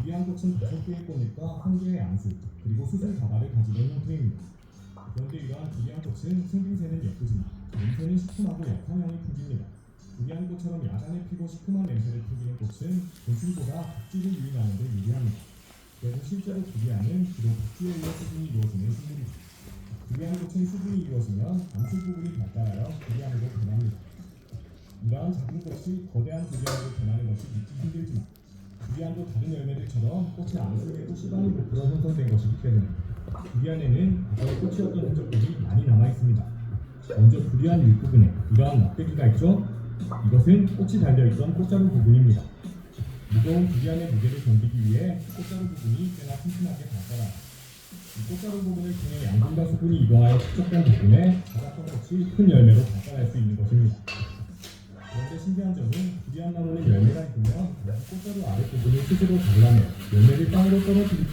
두리안 꽃은 다섯 개의 꽃잎과 한 개의 암수 그리고 수술 가발을 가지는 형태입니다. 그런데 이러한 두리안 꽃은 생김새는 예쁘지만 냄새는 시큼하고 약한 향이 풍깁니다. 두리안 꽃처럼 야간에 피고 시큼한 냄새를 풍기는 꽃은 곤충보다 박쥐를 유인하는 데 유리합니다. 그래서 실제로 두리안은 주로 박쥐에 의해 수분이 이루어지는 식물입니다. 두리안 꽃은 수분이 이루어지면 암수 부분이 발달하여 두리안으로 변합니다. 이러한 작은 꽃이 거대한 두리안 두리안도 다른 열매들처럼 꽃의 암술에도 시간이 부풀어 형성된 것이기 때문에 두리안에는 과거의 꽃이었던 흔적들이 많이 남아 있습니다. 먼저 두리안 윗부분에 이러한 막대기가 있죠. 이것은 꽃이 달려있던 꽃자루 부분입니다. 무거운 두리안의 무게를 견디기 위해 꽃자루 부분이 꽤나 튼튼하게 발달하여 이 꽃자루 부분을 통해 양분과 수분이 이동하여 축적된 부분에 자랐던 꽃이 큰 열매로 발달할 수 있는 두리안 나무는 열매가 있으면 다시 꽃자루 아랫부분을 스스로 잘라내 열매를 땅으로 떨어뜨리,